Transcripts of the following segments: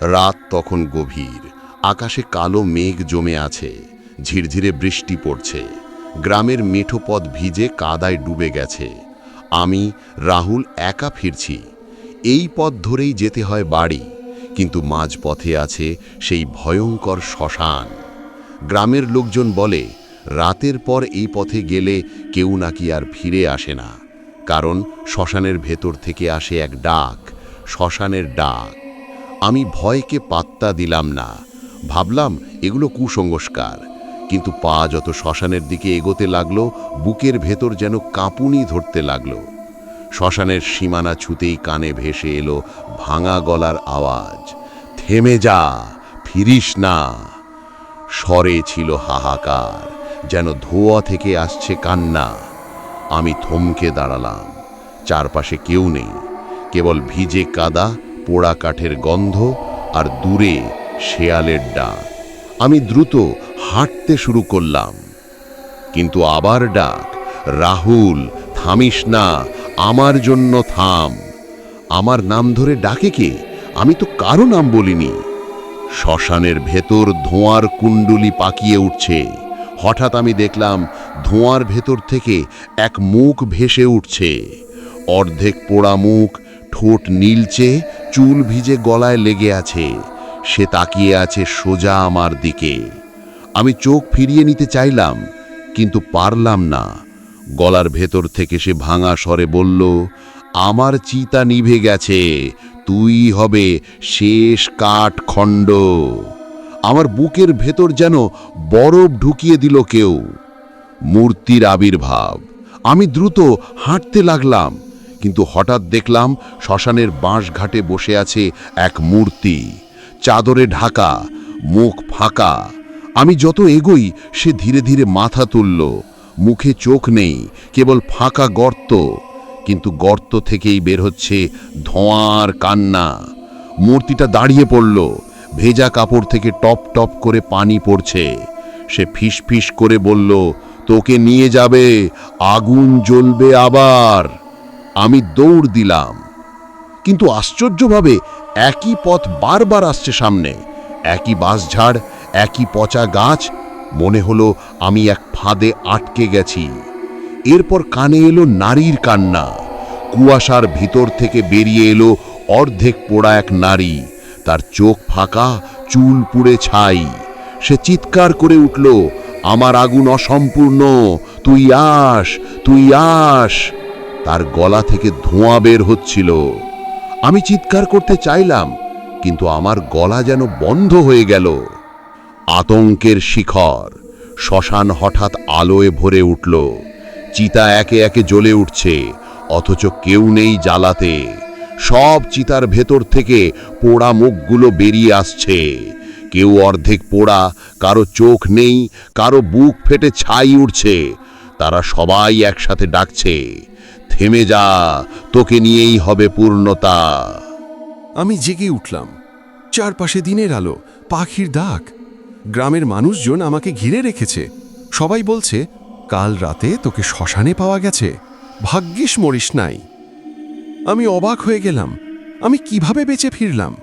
রাত তখন গভীর। আকাশে কালো মেঘ জমে আছে, ঝিরঝিরে বৃষ্টি পড়ছে। গ্রামের মেঠো পথ ভিজে কাদায় ডুবে গেছে। আমি, রাহুল একা ফিরছি। এই পথ ধরেই যেতে হয় বাড়ি, কিন্তু মাঝপথে আছে সেই ভয়ঙ্কর শ্মশান। গ্রামের লোকজন বলে, রাতের পর এই পথে গেলে কেউ নাকি আর ফিরে আসে না। কারণ শ্মশানের ভেতর থেকে আসে এক ডাক, শ্মশানের ডাক। আমি ভয়কে পাত্তা দিলাম না। ভাবলাম এগুলো কুসংস্কার। কিন্তু পা যত শ্মশানের দিকে এগোতে লাগল, বুকের ভেতর যেন কাঁপুনি ধরতে লাগল। শ্মশানের সীমানা ছুতেই কানে ভেসে এলো ভাঙা গলার আওয়াজ। থেমে যা, ফিরিস না। স্বরে ছিল হাহাকার, যেন ধোয়া থেকে আসছে কান্না। আমি থমকে দাঁড়ালাম। চারপাশে কেউ নেই। কেবল ভিজে কাদা পোড়া কাঠের গন্ধ আর দূরে শেয়ালের ডাক। আমি দ্রুত হাঁটতে শুরু করলাম। কিন্তু আবার ডাক, রাহুল, থামিস না, আমার জন্য থাম। আমার নাম ধরে ডাকে কে? আমি তো কারও নাম বলিনি। শ্মশানের ভেতর ধোঁয়ার কুণ্ডুলি পাকিয়ে উঠছে। হঠাৎ আমি দেখলাম ধোঁয়ার ভেতর থেকে এক মুখ ভেসে উঠছে। অর্ধেক পোড়া মুখ ঠোঁট নীলচে, চুল ভিজে গলায় লেগে আছে। সে তাকিয়ে আছে সোজা আমার দিকে। আমি চোখ ফিরিয়ে নিতে চাইলাম, কিন্তু পারলাম না। গলার ভেতর থেকে সে ভাঙা স্বরে বলল, আমার চিতা নিভে গেছে, তুই হবে শেষ কাঠ খণ্ড। আমার বুকের ভেতর যেন বরফ ঢুকিয়ে দিল কেউ। মূর্তির আবির্ভাব। আমি দ্রুত হাঁটতে লাগলাম। কিন্তু হঠাৎ দেখলাম শ্মশানের বাঁশঘাটে বসে আছে এক মূর্তি। চাদরে ঢাকা, মুখ ফাঁকা। আমি যত এগোই, সে ধীরে ধীরে মাথা তুলল। মুখে চোখ নেই, কেবল ফাঁকা গর্ত। কিন্তু গর্ত থেকেই বের হচ্ছে ধোঁয়ার কান্না। মূর্তিটা দাঁড়িয়ে পড়ল। ভেজা কাপড় থেকে টপ টপ করে পানি পড়ছে। সে ফিস ফিস করে বলল, তোকে নিয়ে যাবে, আগুন জ্বলবে আবার। আমি দৌড় দিলাম। কিন্তু আশ্চর্যভাবে একই পথ বারবার আসছে সামনে। একই বাঁশঝাড় একই পচা গাছ, মনে হলো আমি এক ফাঁদে আটকে গেছি। এরপর কানে এলো নারীর কান্না। কুয়াশার ভিতর থেকে বেরিয়ে এলো অর্ধেক পোড়া এক নারী। তার চোখ ফাঁকা, চুল পুড়ে ছাই। সে চিৎকার করে উঠল, আমার আগুন অসম্পূর্ণ, তুই আস তুই আস। তার গলা থেকে ধোঁয়া বের হচ্ছিল। আমি চিৎকার করতে চাইলাম, কিন্তু আমার গলা যেন বন্ধ হয়ে গেল। আতঙ্কের শিখর শ্মশান হঠাৎ আলোয় ভরে উঠল। চিতা একে একে জ্বলে উঠছে, অথচ কেউ নেই জ্বালাতে। সব চিতার ভেতর থেকে পোড়া মুখগুলো বেরিয়ে আসছে। কেউ অর্ধেক পোড়া, কারও চোখ নেই, কারও বুক ফেটে ছাই উঠছে তারা সবাই একসাথে ডাকছে। থেমে যা তোকে নিয়েই হবে পূর্ণতা। আমি জেগে উঠলাম। চারপাশে দিনের আলো পাখির ডাক। গ্রামের মানুষজন আমাকে ঘিরে রেখেছে। সবাই বলছে কাল রাতে তোকে শ্মশানে পাওয়া গেছে। ভাগ্যিস মরিস নাই। আমি অবাক হয়ে গেলাম। আমি কীভাবে বেঁচে ফিরলাম?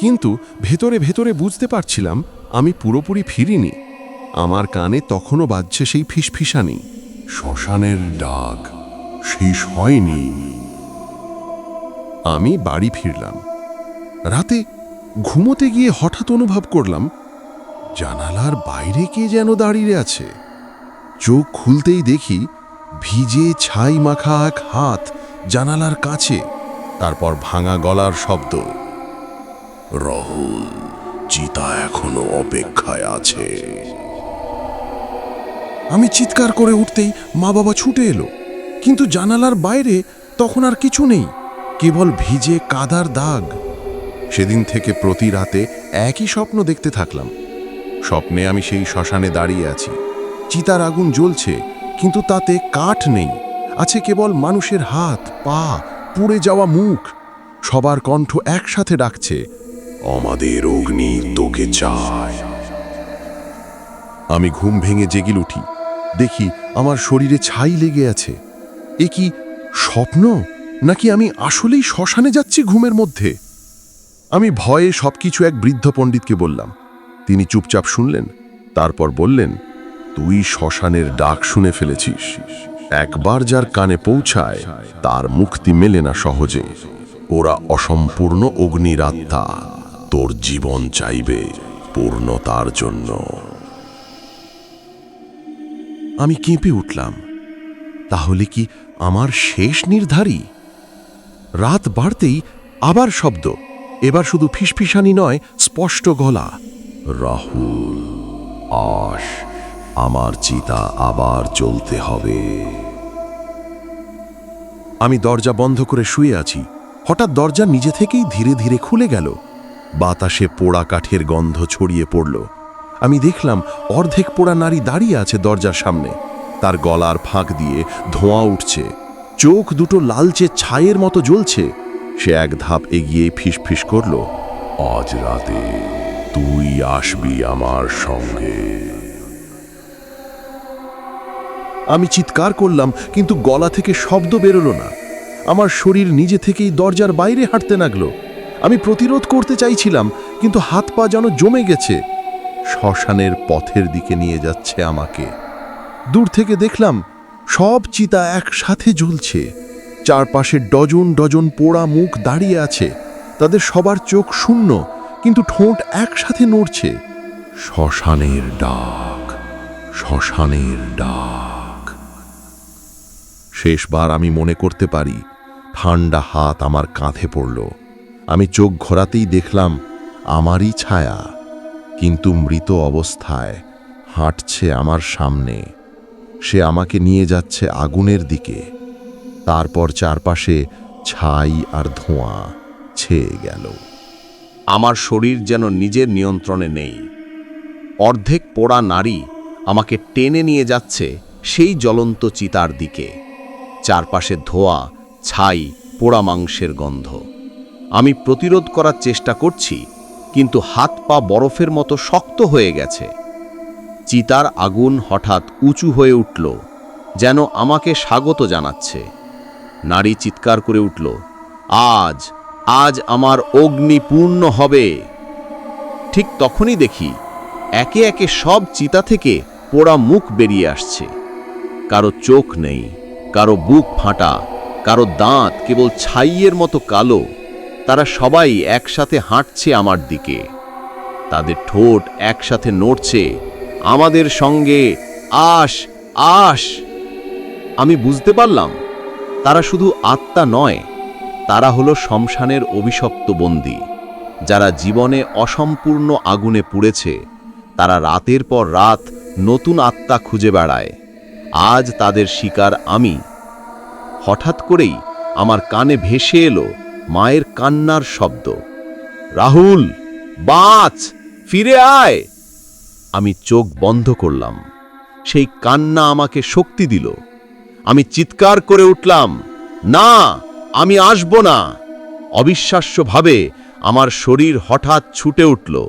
কিন্তু ভেতরে ভেতরে বুঝতে পারছিলাম আমি পুরোপুরি ফিরিনি। আমার কানে তখনও বাজছে সেই ফিসফিসানি। শ্মশানের ডাক। শেষ হয়নি। আমি বাড়ি ফিরলাম। রাতে ঘুমোতে গিয়ে হঠাৎ অনুভব করলাম, জানালার বাইরে কে যেন দাঁড়িয়ে আছে। চোখ খুলতেই দেখি ভিজে ছাই মাখা এক হাত জানালার কাছে, তারপর ভাঙা গলার শব্দ। রহুল, চিতা এখনও অপেক্ষায় আছে। আমি চিৎকার করে উঠতেই মা বাবা ছুটে এলো। কিন্তু জানালার বাইরে তখন আর কিছু নেই, কেবল ভিজে কাদার দাগ। সেদিন থেকে প্রতি রাতে একই স্বপ্ন দেখতে থাকলাম। স্বপ্নে আমি সেই শ্মশানে দাঁড়িয়ে আছি। চিতার আগুন জ্বলছে, কিন্তু তাতে কাঠ নেই। আছে কেবল মানুষের হাত, পা, পুড়ে যাওয়া মুখ। সবার কণ্ঠ একসাথে ডাকছে, আমাদের অগ্নি তোকে চায়। আমি ঘুম ভেঙে জেগিল উঠি। দেখি আমার শরীরে ছাই লেগে আছে। এ কি স্বপ্ন? নাকি আমি আসলেই শ্মশানে যাচ্ছি ঘুমের মধ্যে? আমি ভয়ে সবকিছু এক বৃদ্ধ পণ্ডিতকে বললাম। তিনি চুপচাপ শুনলেন, তারপর বললেন, তুই শ্মশানের ডাক শুনে ফেলেছিস। একবার যার কানে পৌঁছায়, তার মুক্তি মেলে না সহজে। ওরা অসম্পূর্ণ অগ্নির আত্মা তোর জীবন চাইবে পূর্ণতার জন্য। আমি কেঁপে উঠলাম। তাহলে কি আমার শেষ নির্ধারী? রাত বাড়তেই আবার শব্দ, এবার শুধু ফিসফিসানি নয়, স্পষ্ট গলা। রাহুল আস আমার চিতা আবার চলতে হবে। আমি দরজা বন্ধ করে শুয়ে আছি। হঠাৎ দরজা নিজে থেকেই ধীরে ধীরে খুলে গেল। বাতাসে পোড়া কাঠের গন্ধ ছড়িয়ে পড়ল। আমি দেখলাম অর্ধেক পোড়া নারী দাঁড়িয়ে আছে দরজার সামনে। তার গলার ফাঁক দিয়ে ধোঁয়া উঠছে। চোখ দুটো লালচে ছায়ের মতো জ্বলছে। সে এক ধাপ এগিয়ে ফিসফিস করল, আজ রাতে তুই আসবি আমার সঙ্গে। আমি চিৎকার করলাম, কিন্তু গলা থেকে শব্দ বেরোলো না। আমার শরীর নিজে থেকেই দরজার বাইরে হাঁটতে লাগল। আমি প্রতিরোধ করতে চাইছিলাম, কিন্তু হাত পা যেন জমে গেছে। শ্মশানের পথের দিকে নিয়ে যাচ্ছে আমাকে। দূর থেকে দেখলাম সব চিতা একসাথে জ্বলছে। চারপাশে ডজন ডজন পোড়া মুখ দাঁড়িয়ে আছে। তাদের সবার চোখ শূন্য, কিন্তু ঠোঁট একসাথে নড়ছে। শ্মশানের ডাক শ্মশানের ডাক। শেষবার আমি মনে করতে পারি, ঠান্ডা হাত আমার কাঁধে পড়ল। আমি চোখ ঘোরাতেই দেখলাম, আমারই ছায়া, কিন্তু মৃত অবস্থায় হাঁটছে আমার সামনে। সে আমাকে নিয়ে যাচ্ছে আগুনের দিকে। তারপর চারপাশে ছাই আর ধোঁয়া ছেয়ে গেল। আমার শরীর যেন নিজের নিয়ন্ত্রণে নেই। অর্ধেক পোড়া নারী আমাকে টেনে নিয়ে যাচ্ছে সেই জ্বলন্ত চিতার দিকে। চারপাশে ধোয়া, ছাই, পোড়া মাংসের গন্ধ। আমি প্রতিরোধ করার চেষ্টা করছি, কিন্তু হাত পা বরফের মতো শক্ত হয়ে গেছে। চিতার আগুন হঠাৎ উঁচু হয়ে উঠল, যেন আমাকে স্বাগত জানাচ্ছে। নারী চিৎকার করে উঠল, আজ আজ আমার অগ্নি পূর্ণ হবে। ঠিক তখনই দেখি, একে একে সব চিতা থেকে পোড়া মুখ বেরিয়ে আসছে। কারও চোখ নেই, কারও বুক ফাটা, কারও দাঁত কেবল ছাইয়ের মতো কালো। তারা সবাই একসাথে হাঁটছে আমার দিকে। তাদের ঠোঁট একসাথে নড়ছে আমাদের সঙ্গে আস আস। আমি বুঝতে পারলাম, তারা শুধু আত্মা নয়, তারা হলো শ্মশানের অভিশপ্ত বন্দী। যারা জীবনে অসম্পূর্ণ আগুনে পুড়েছে, তারা রাতের পর রাত নতুন আত্মা খুঁজে বেড়ায়। আজ তাদের শিকার আমি। হঠাৎ করেই আমার কানে ভেসে এলো মায়ের কান্নার শব্দ। রাহুল, বাঁচ, ফিরে আয়! আমি চোখ বন্ধ করলাম। সেই কান্না আমাকে শক্তি দিল। আমি চিৎকার করে উঠলাম, না, আমি আসব না। অবিশ্বাস্যভাবে আমার শরীর হঠাৎ ছুটে উঠল।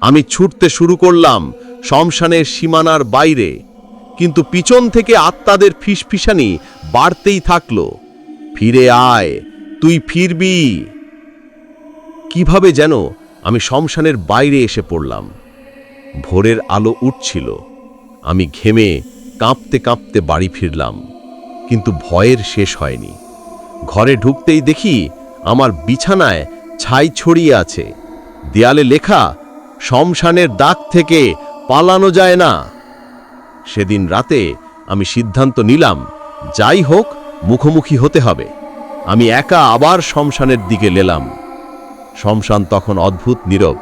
আমি ছুটতে শুরু করলাম শমশানের সীমানার বাইরে। কিন্তু পিছন থেকে আত্মাদের ফিসফিসানি বাড়তেই থাকল। ফিরে আয়, তুই ফিরবি। কীভাবে যেন আমি শ্মশানের বাইরে এসে পড়লাম। ভোরের আলো উঠছিল। আমি ঘেমে কাঁপতে কাঁপতে বাড়ি ফিরলাম, কিন্তু ভয়ের শেষ হয়নি। ঘরে ঢুকতেই দেখি আমার বিছানায় ছাই ছড়িয়ে আছে। দেয়ালে লেখা, শমশানের দাগ থেকে পালানো যায় না। সেদিন রাতে আমি সিদ্ধান্ত নিলাম, যাই হোক, মুখোমুখি হতে হবে। আমি একা আবার শমশানের দিকে লেলাম শ্মশান তখন অদ্ভুত নীরব।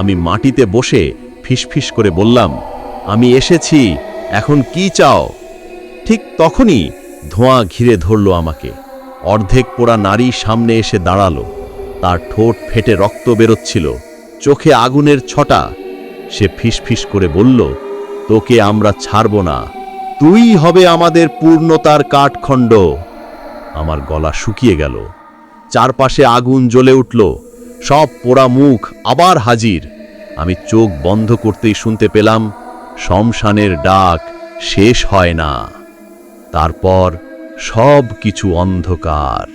আমি মাটিতে বসে ফিসফিস করে বললাম, আমি এসেছি, এখন কি চাও? ঠিক তখনই ধোঁয়া ঘিরে ধরল আমাকে। অর্ধেক পোড়া নারী সামনে এসে দাঁড়াল। তার ঠোঁট ফেটে রক্ত বেরোচ্ছিল। চোখে আগুনের ছটা। সে ফিসফিস করে বলল, তোকে আমরা ছাড়ব না। তুই হবে আমাদের পূর্ণতার কাঠখণ্ড। আমার গলা শুকিয়ে গেল। চারপাশে আগুন জ্বলে উঠল। সব পোড়া মুখ আবার হাজির। আমি চোখ বন্ধ করতেই শুনতে পেলাম, শমশানের ডাক শেষ হয় না। তারপর সব কিছু অন্ধকার।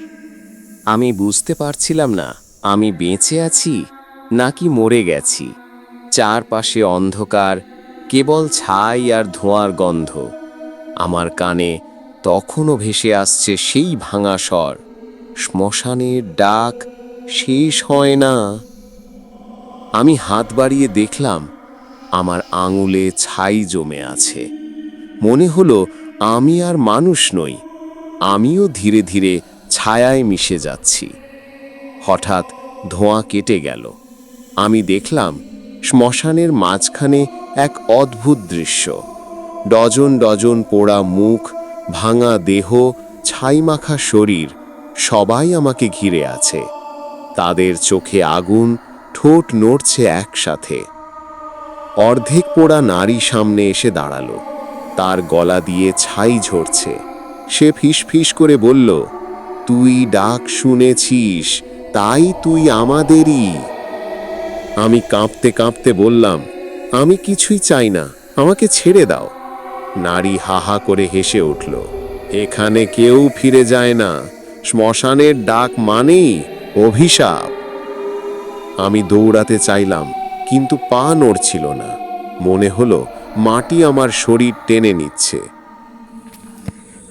আমি বুঝতে পারছিলাম না, আমি বেঁচে আছি নাকি মরে গেছি। চারপাশে অন্ধকার, কেবল ছাই আর ধোঁয়ার গন্ধ। আমার কানে তখনও ভেসে আসছে সেই ভাঙা স্বর, শ্মশানের ডাক শেষ হয় না। আমি হাত বাড়িয়ে দেখলাম আমার আঙুলে ছাই জমে আছে। মনে হলো আমি আর মানুষ নই, আমিও ধীরে ধীরে ছায়ায় মিশে যাচ্ছি। হঠাৎ ধোঁয়া কেটে গেল। আমি দেখলাম শ্মশানের মাঝখানে এক অদ্ভুত দৃশ্য। ডজন ডজন পোড়া মুখ, ভাঙা দেহ, ছাইমাখা শরীর, সবাই আমাকে ঘিরে আছে। তাদের চোখে আগুন ঠোঁট নড়ছে একসাথে। অর্ধেক পোড়া নারী সামনে এসে দাঁড়াল। তার গলা দিয়ে ছাই ঝরছে। সে ফিস করে বলল, তুই ডাক শুনেছিস, তাই তুই আমাদেরই। আমি কাঁপতে কাঁপতে বললাম, আমি কিছুই চাই না, আমাকে ছেড়ে দাও। নারী হাহা করে হেসে উঠল, এখানে কেউ ফিরে যায় না। শ্মশানের ডাক মানেই অভিশাপ। আমি দৌড়াতে চাইলাম, কিন্তু পা নড়ছিল না। মনে হলো মাটি আমার শরীর টেনে নিচ্ছে।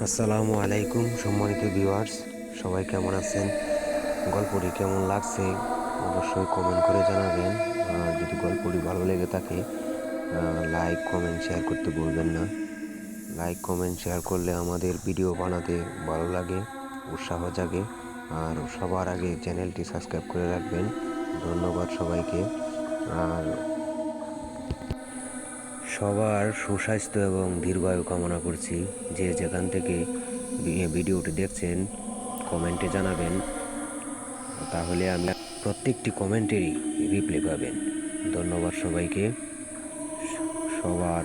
আসসালামু আলাইকুম, সম্মানিত ভিউয়ার্স সবাই কেমন আছেন? গল্পটি কেমন লাগছে অবশ্যই কমেন্ট করে জানাবেন। আর যদি গল্পটি ভালো লেগে থাকে লাইক কমেন্ট শেয়ার করতে ভুলবেন না। লাইক কমেন্ট শেয়ার করলে আমাদের ভিডিও বানাতে ভালো লাগে, উৎসাহ জাগে। আর সবার আগে চ্যানেলটি সাবস্ক্রাইব করে রাখবেন। ধন্যবাদ সবাইকে। আর সবার সুস্বাস্থ্য এবং দীর্ঘায়ু কামনা করছি। যে যেখান থেকে ভিডিওটি দেখছেন, কমেন্টে জানাবেন। তাহলে আমি প্রত্যেকটি কমেন্টেরই রিপ্লাই পাবেন। ধন্যবাদ সবাইকে। সবার